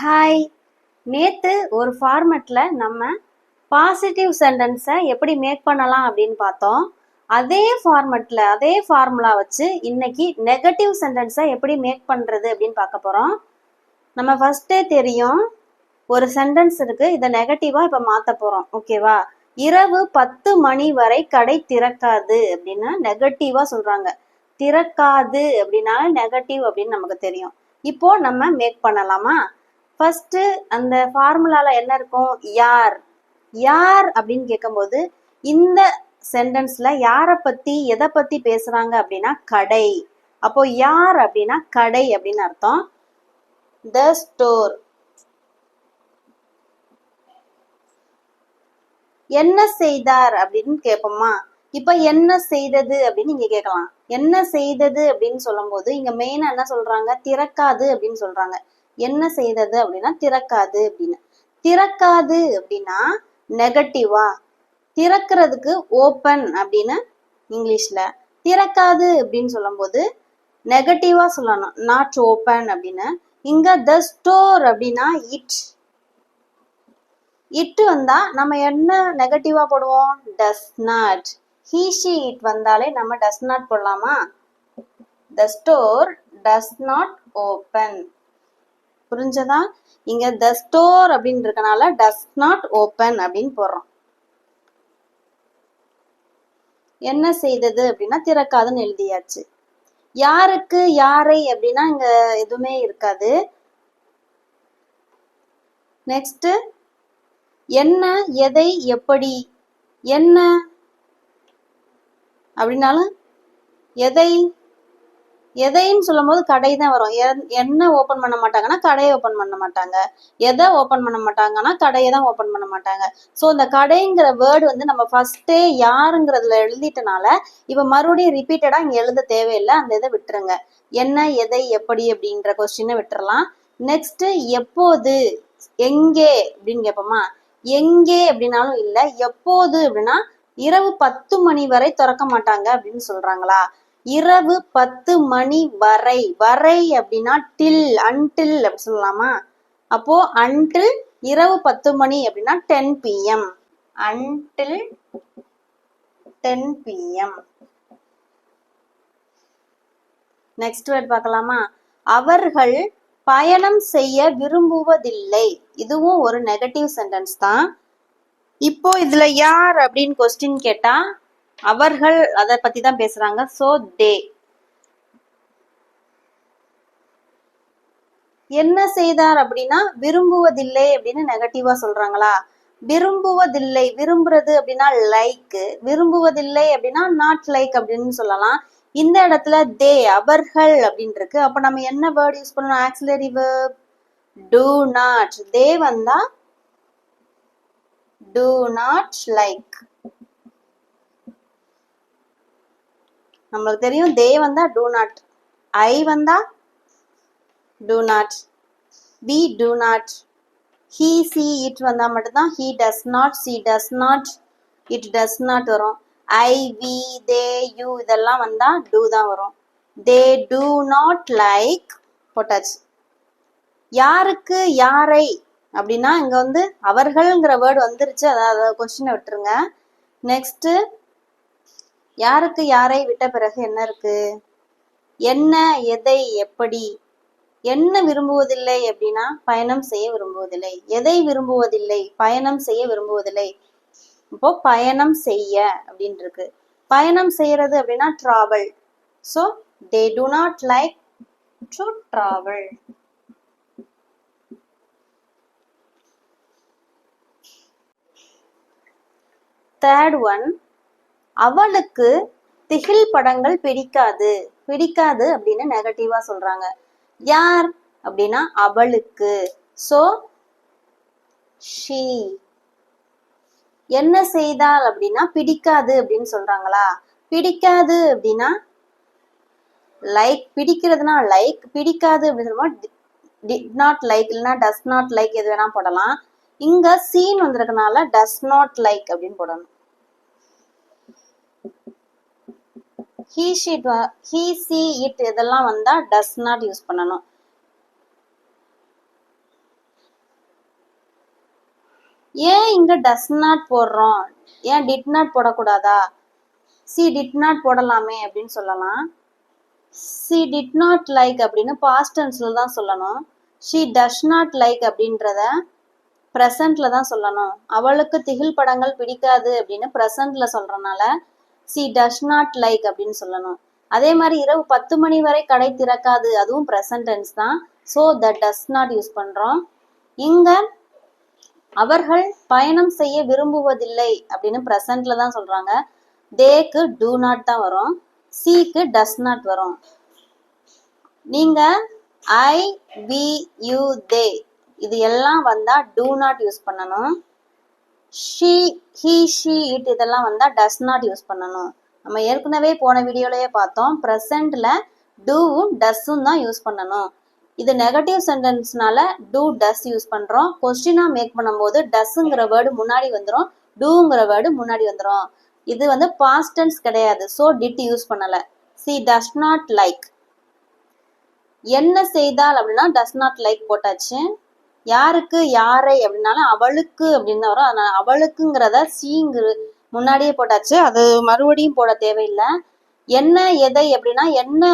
Hi நேற்று ஒரு ஃபார்மெட்டில் நம்ம பாசிட்டிவ் சென்டென்ஸை எப்படி மேக் பண்ணலாம் அப்படின்னு பார்த்தோம். அதே ஃபார்மெட்டில் அதே ஃபார்முலா வச்சு இன்னைக்கு நெகட்டிவ் சென்டென்ஸை எப்படி மேக் பண்ணுறது அப்படின்னு பார்க்க போகிறோம் நம்ம ஃபஸ்ட்டே தெரியும். ஒரு சென்டென்ஸ் இருக்குது இதை நெகட்டிவாக இப்போ மாற்ற போகிறோம் ஓகேவா இரவு பத்து மணி வரை கடை திறக்காது அப்படின்னா நெகட்டிவாக சொல்கிறாங்க திறக்காது அப்படின்னால நெகட்டிவ் அப்படின்னு நமக்கு தெரியும். இப்போ நம்ம மேக் பண்ணலாமா? ஃபர்ஸ்ட் அந்த ஃபார்முலால என்ன இருக்கும்? யார்? யார் அப்படின்னு கேட்கும்போது இந்த சென்டென்ஸ்ல யாரை பத்தி எதை பத்தி பேசுறாங்க அப்படின்னா கடை. அப்போ யார் அப்படின்னா கடை அப்படின்னு அர்த்தம். த ஸ்டோர் என்ன செய்தார் அப்படின்னு கேட்போமா? இப்ப என்ன செய்தது அப்படின்னு இங்க கேட்கலாம். என்ன செய்தது அப்படின்னு சொல்லும் போது இங்க மெயினா என்ன சொல்றாங்க? திறக்காது அப்படின்னு சொல்றாங்க. என்ன செய்தது அப்படின்னா திறக்காது அப்படின்னு. திறக்காது அப்படின்னா நெகட்டிவா திறக்கிறதுக்கு ஓப்பன் அப்படின்னு இங்கிலீஷ்ல. திறக்காது அப்படின்னு சொல்லும்போது நெகட்டிவா சொல்லணும். நாட் ஓப்பன் அப்படின்னு. இங்க த ஸ்டோர் அப்படின்னா இட் இட் வந்தா நம்ம என்ன நெகட்டிவா போடுவோம்? டஸ் நாட் ஹீஷி இட் வந்தாலே நம்ம டஸ் நாட் போடலாமா? The store does not open புரிஞ்சதா? இங்க த ஸ்டோர் அப்படின்னு இருக்கனால டஸ் நாட் ஓப்பன் அப்படின்னு போடுறோம். என்ன செய்தது அப்படின்னா திறக்காதுன்னு எழுதியாச்சு. யாருக்கு யாரை அப்படின்னா இங்க எதுவுமே இருக்காது. நெக்ஸ்ட் என்ன எதை எப்படி என்ன அப்படின்னாலும் எதை எதைன்னு சொல்லும்போது கடை தான் வரும். என்ன ஓபன் பண்ண மாட்டாங்கன்னா கடையை ஓபன் பண்ண மாட்டாங்க. எதை ஓபன் பண்ண மாட்டாங்கன்னா கடையை தான் ஓபன் பண்ண மாட்டாங்க. ஸோ இந்த கடைங்கிற வேர்டு வந்து நம்ம ஃபர்ஸ்டே யாருங்கிறதுல எழுதிட்டனால இப்ப மறுபடியும் ரிப்பீட்டடாக இங்கே எழுத தேவையில்லை. அந்த இதை விட்டுருங்க. என்ன எதை எப்படி அப்படின்ற கொஸ்டினை விட்டுறலாம். நெக்ஸ்ட் எப்போது எங்கே அப்படின்னு கேட்போமா? எங்கே அப்படின்னாலும் இல்ல. எப்போது அப்படின்னா இரவு பத்து மணி வரை திறக்க மாட்டாங்க அப்படின்னு சொல்றாங்களா? இரவு பத்து மணி வரை. வரை அப்படின்னா டில் அன்டில் அப்படி சொல்லலாமா? அப்போ அன்டில் இரவு பத்து மணி அப்படின்னா ten PM until ten PM next word பார்க்கலாமா? அவர்கள் பயணம் செய்ய விரும்புவதில்லை. இதுவும் ஒரு நெகட்டிவ் சென்டென்ஸ் தான். இப்போ இதுல யார் அப்படின்னு கொஸ்டின் கேட்டா அவர்கள் அதை பத்தி தான் பேசுறாங்க. சோ தே என்ன செய்தார் அப்படின்னா விரும்புவதில்லை அப்படின்னு நெகட்டிவா சொல்றாங்களா? விரும்புவதில்லை. விரும்புறது அப்படின்னா லைக் விரும்புவதில்லை அப்படின்னா நாட் லைக் அப்படின்னு சொல்லலாம். இந்த இடத்துல தே அவர்கள் அப்படின்னு இருக்கு. அப்ப நம்ம என்ன வேர்ட் யூஸ் பண்ணணும்? Auxiliary verb do not they வந்தா டூ நாட் லைக் நம்மளுக்கு தெரியும் தே வந்தா டூ நாட் ஐ வந்தா do not we do not he she it வந்தால் மட்டும்தான் he does not she does not it does not வரும். ஐ வி தே யூ இதெல்லாம் வந்தால் டூ தான் வரும். தே டூ நாட் லைக் போட்டாச்சு யாருக்கு யாரை அப்படின்னா இங்கே வந்து அவர்கள்ங்கிற வேர்டு வந்துருச்சு. அதாவது கொஸ்டினை விட்டுருங்க. நெக்ஸ்ட்டு யாருக்கு யாரை விட்ட பிறகு என்ன இருக்கு? என்ன எதை எப்படி? என்ன விரும்புவதில்லை அப்படின்னா பயணம் செய்ய விரும்புவதில்லை. எதை விரும்புவதில்லை? பயணம் செய்ய விரும்புவதில்லை. இப்போ பயணம் செய்ய அப்படின்னு இருக்கு பயணம் செய்யறது அப்படின்னா travel so they do not like to travel third one அவளுக்கு திகில் படங்கள் பிடிக்காது. பிடிக்காது அப்படின்னு நெகட்டிவா சொல்றாங்க. யார்? அப்படின்னா அவளுக்கு. சோ ஷீ என்ன செய்தால் அப்படின்னா பிடிக்காது அப்படின்னு சொல்றாங்களா? பிடிக்காது அப்படின்னா லைக் பிடிக்கிறதுனா லைக் பிடிக்காது அப்படின்னு சொல்லும்போது டிட் நாட் லைக் இல்லைன்னா டஸ் நாட் லைக் எது வேணா போடலாம். இங்க சீன் வந்திருக்கனால டஸ் நாட் லைக் அப்படின்னு போடணும். He she he she it இதெல்லாம் வந்தா டஸ் நாட் யூஸ் பண்ணணும். ஏன் இங்க டஸ் நாட் போடுறோம்? ஏன் டிட் நாட் போடக்கூடாதா? சி டிட் நாட் போடலாமே அப்படின்னு சொல்லலாம். சி டிட் நாட் லைக் அப்படின்னு பாஸ்ட் டென்ஸ்ல தான் சொல்லணும். ஷி டஸ் நாட் லைக் அப்படின்றத ப்ரெசண்ட்ல தான் சொல்லணும். அவளுக்கு திகில் படங்கள் பிடிக்காது அப்படின்னு ப்ரெசண்ட்ல சொல்றதுனால சி டஸ் நாட் லைக் அப்படின்னு சொல்லணும். அதே மாதிரி இரவு பத்து மணி வரை கடை திறக்காது. அதுவும் ப்ரெசன்ட் டென்ஸ் தான். So the does not use பண்றோம். இங்க அவர்கள் பயணம் செய்ய விரும்புவதில்லை அப்படின்னு ப்ரெசண்ட்ல தான் சொல்றாங்க. தேக்கு டூ நாட் தான் வரும். சிக்கு டஸ் நாட் வரும். நீங்க ஐ வி யூ தே இது எல்லாம் வந்தா டூ நாட் யூஸ் பண்ணணும். ஷீ ஹீ ஷீ இட் இதெல்லாம் வந்தால் டஸ் நாட் யூஸ் பண்ணணும். நம்ம ஏற்கனவே போன வீடியோலயே பார்த்தோம். ப்ரெசண்டில் டூவும் டஸ்ஸும் தான் யூஸ் பண்ணணும். இது நெகட்டிவ் சென்டென்ஸ்னால டூ டஸ் யூஸ் பண்ணுறோம் கொஸ்டினாக மேக் பண்ணும்போது டஸ்ஸுங்கிற வேர்டு முன்னாடி வந்துடும் டூங்கிற வேர்டு முன்னாடி வந்துடும் இது வந்து பாஸ்ட் டென்ஸ் கிடையாது. ஸோ டிட் யூஸ் பண்ணலை. சி டஸ் நாட் லைக் என்ன செய்தால் அப்படின்னா டஸ் நாட் லைக் போட்டாச்சு. யாருக்கு யாரை அப்படின்னாலும் அவளுக்கு அப்படின்னு தான் வரும். அதனால அவளுக்குங்கிறத சீங்கிற முன்னாடியே போட்டாச்சு. அது மறுபடியும் போட தேவையில்லை. என்ன எதை அப்படின்னா என்ன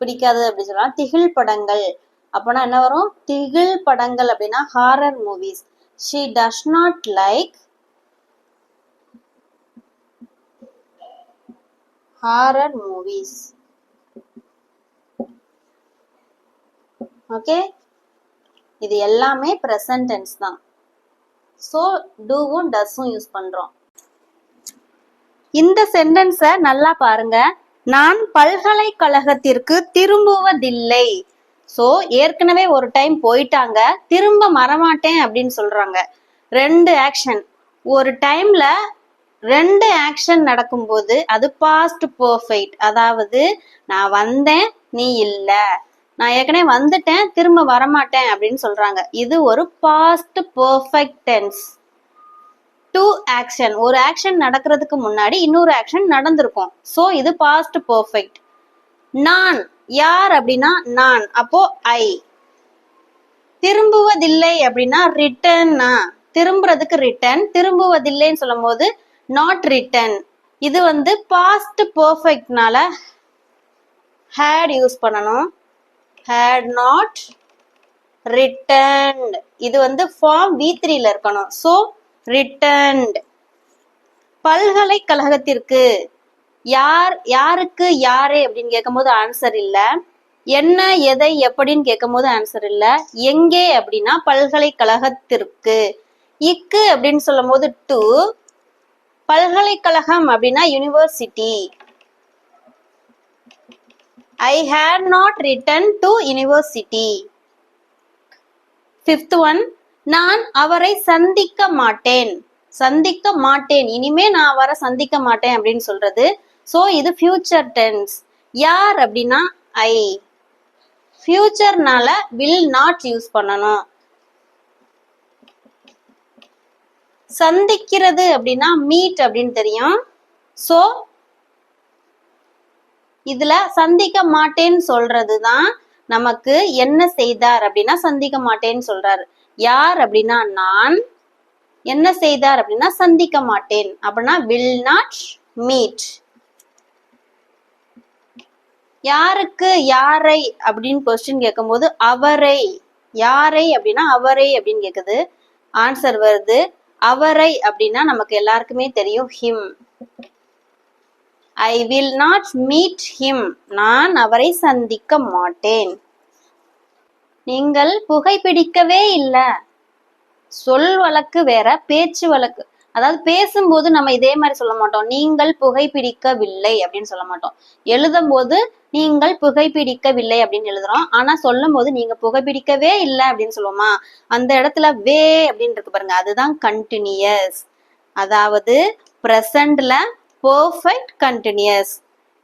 பிடிக்காது அப்படின்னு சொல்லலாம். திகில் படங்கள் அப்போனா என்ன வரும்? திகில் படங்கள் அப்படின்னா horror movies she does not like horror movies okay இது எல்லாமே ப்ரெசன்ட் டென்ஸ் தான். ஸோ டூவும் டஸ்ஸும் யூஸ் பண்றோம். இந்த சென்டென்ஸை நல்லா பாருங்க. நான் பல்கலைக்கழகத்திற்கு திரும்புவதில்லை. ஸோ ஏற்கனவே ஒரு டைம் போயிட்டாங்க. திரும்ப மறமாட்டேன் அப்படின்னு சொல்றாங்க. ரெண்டு ஆக்ஷன் ஒரு டைம்ல ரெண்டு ஆக்ஷன் நடக்கும்போது அது பாஸ்ட் பர்ஃபெக்ட் அதாவது நான் வந்தேன் நீ இல்ல. நான் ஏற்கனவே வந்துட்டேன் திரும்ப வரமாட்டேன் அப்படின்னு சொல்றாங்க. இது ஒரு past perfect tense two action ஒரு ஆக்ஷன் நடக்கிறதுக்கு முன்னாடி இன்னொரு ஆக்ஷன் நடந்திருக்கும். ஸோ இது பாஸ்ட் பர்ஃபெக்ட் நான் யார் அப்படின்னா நான். அப்போ ஐ திரும்புவதில்லை அப்படின்னா ரிட்டர்னா திரும்புறதுக்கு ரிட்டர்ன் திரும்புவதில்லைன்னு சொல்லும் போது நாட் ரிட்டர்ன் இது வந்து பாஸ்ட் பர்ஃபெக்ட்னால ஹேட் யூஸ் பண்ணணும். ஹேட் நாட் ரிட்டர்ன்ட் இது வந்து ஃபார்ம் வி த்ரீல இருக்கணும். ஸோ ரிட்டர்ன்ட் பல்கலைக்கழகத்திற்கு யார் யாருக்கு யாரே அப்படின்னு கேட்கும்போது ஆன்சர் இல்லை. என்ன எதை எப்படின்னு கேட்கும்போது ஆன்சர் இல்லை. எங்கே அப்படின்னா பல்கலைக்கழகத்திற்கு. இக்கு அப்படின்னு சொல்லும் போது டு பல்கலைக்கழகம் அப்படின்னா university I had not return to university fifth one நான் அவரை சந்திக்க மாட்டேன். சந்திக்க மாட்டேன். இனிமே நான் அவரை சந்திக்க மாட்டேன் அப்படின்னு சொல்றது. சோ இது ஃபியூச்சர் டென்ஸ் யார் அப்படின்னா ஐ ஃபியூச்சர்னால வில் நாட் யூஸ் பண்ணணும். சந்திக்கிறது அப்படின்னா மீட் அப்படின்னு தெரியும். சோ இதுல சந்திக்க மாட்டேன்னு சொல்றது தான் நமக்கு என்ன செய்தார் அப்படின்னா சந்திக்க மாட்டேன்னு சொல்றாரு. யார் அப்படின்னா நான். என்ன செய்தார் அப்படின்னா சந்திக்க மாட்டேன். அப்படின்னா வில் நாட் மீட் யாருக்கு யாரை அப்படின்னு கொஸ்டின் கேட்கும்போது அவரை. யாரை அப்படின்னா அவரை அப்படின்னு கேக்குது ஆன்சர் வருது. அவரை அப்படின்னா நமக்கு எல்லாருக்குமே தெரியும். Him I will not meet him நான் அவரை சந்திக்க மாட்டேன். நீங்கள் புகைப்பிடிக்கவே இல்லை. சொல் வழக்கு வேற பேச்சு வழக்கு. அதாவது பேசும்போது நம்ம இதே மாதிரி சொல்ல மாட்டோம். நீங்கள் புகைப்பிடிக்கவில்லை அப்படின்னு சொல்ல மாட்டோம். எழுதும் போது நீங்கள் புகைப்பிடிக்கவில்லை அப்படின்னு எழுதுறோம். ஆனா சொல்லும் போது நீங்க புகைப்பிடிக்கவே இல்லை அப்படின்னு சொல்லுவோமா? அந்த இடத்துல வே அப்படின்னு இருக்கு பாருங்க. அதுதான் கண்டினியூஸ் அதாவது ப்ரெசண்ட்ல பெர்ஃபெக்ட் கண்டினியூஸ்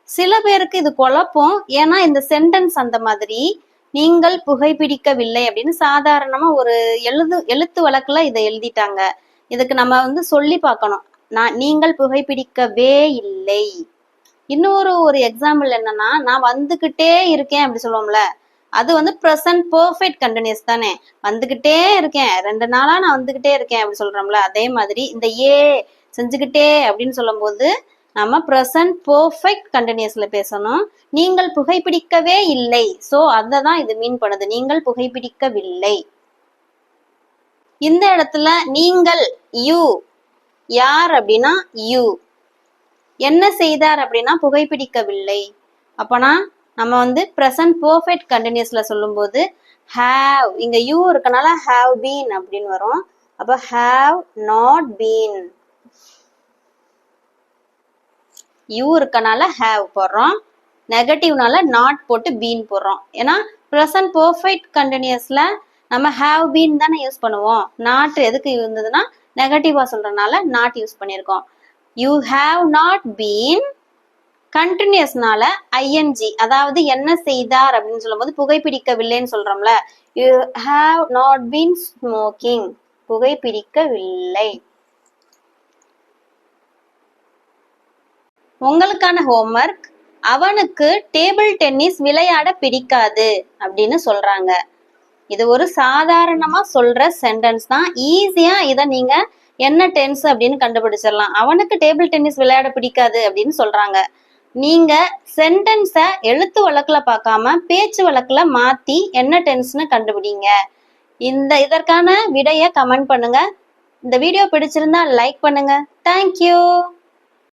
சில பேருக்கு இது குழப்பம். ஏன்னா இந்த சென்டென்ஸ் அந்த மாதிரி நீங்கள் புகைப்பிடிக்கவில்லை அப்படின்னு சாதாரணமா ஒரு எழுது எழுத்து வழக்குல இதை எழுதிட்டாங்க. இதுக்கு நம்ம வந்து சொல்லி பார்க்கணும். நான் நீங்கள் புகைப்பிடிக்கவே இல்லை. இன்னொரு ஒரு எக்ஸாம்பிள் என்னன்னா நான் வந்துகிட்டே இருக்கேன் அப்படி சொல்லுவோம்ல. அது வந்து ப்ரெசன்ட் பர்ஃபெக்ட் கண்டினியூஸ் தானே. வந்துகிட்டே இருக்கேன். ரெண்டு நாளா நான் வந்துகிட்டே இருக்கேன் அப்படி சொல்றோம்ல. அதே மாதிரி இந்த ஏ செஞ்சுக்கிட்டே அப்படின்னு சொல்லும்போது நம்ம ப்ரெசன்ட் பர்ஃபெக்ட் கண்டினியூஸ்ல பேசணும். நீங்கள் புகைப்பிடிக்கவே இல்லை. ஸோ அதை தான் இது மீன் பண்ணுது. நீங்கள் புகைப்பிடிக்கவில்லை. இந்த இடத்துல நீங்கள் யூ யார் அப்படின்னா யூ என்ன செய்தார் அப்படின்னா புகைப்பிடிக்கவில்லை. அப்பனா நம்ம வந்து ப்ரெசன்ட் பர்ஃபெக்ட் கண்டினியூஸ்ல சொல்லும்போது ஹேவ் இங்க யூ இருக்கனால ஹேவ் பீன் அப்படின்னு வரும். அப்போ ஹேவ் நாட் பீன் யூ இருக்கனால ஹேவ் போடுறோம். நெகட்டிவ்னால நாட் போட்டு பீன் போடுறோம். ஏன்னா ப்ரெசன்ட் பர்ஃபெக்ட் கண்டினியூஸில் நம்ம ஹேவ் பீன் தானே யூஸ் பண்ணுவோம். நாட் எதுக்கு இருந்ததுன்னா நெகட்டிவாக சொல்கிறனால நாட் யூஸ் பண்ணியிருக்கோம். யூ ஹேவ் நாட் பீன் கண்டினியூஸ்னால ஐஎன்ஜி அதாவது என்ன செய்தார் அப்படின்னு சொல்லும்போது புகைப்பிடிக்கவில்லைன்னு சொல்கிறோம்ல you have not been smoking புகைப்பிடிக்கவில்லை. உங்களுக்கான ஹோம்ஒர்க் அவனுக்கு டேபிள் டென்னிஸ் விளையாட பிடிக்காது அப்படின்னு சொல்றாங்க. இது ஒரு சாதாரணமா சொல்ற சென்டென்ஸ் தான். ஈஸியா இதை நீங்க என்ன டென்ஸ் அப்படின்னு கண்டுபிடிச்சிடலாம். அவனுக்கு டேபிள் டென்னிஸ் விளையாட பிடிக்காது அப்படின்னு சொல்றாங்க. நீங்க சென்டென்ஸை எழுத்து வழக்குல பார்க்காம பேச்சு வழக்குல மாத்தி என்ன டென்ஸ்னு கண்டுபிடிங்க. இந்த இதற்கான விடைய கமெண்ட் பண்ணுங்க. இந்த வீடியோ பிடிச்சிருந்தா லைக் பண்ணுங்க. தேங்க்யூ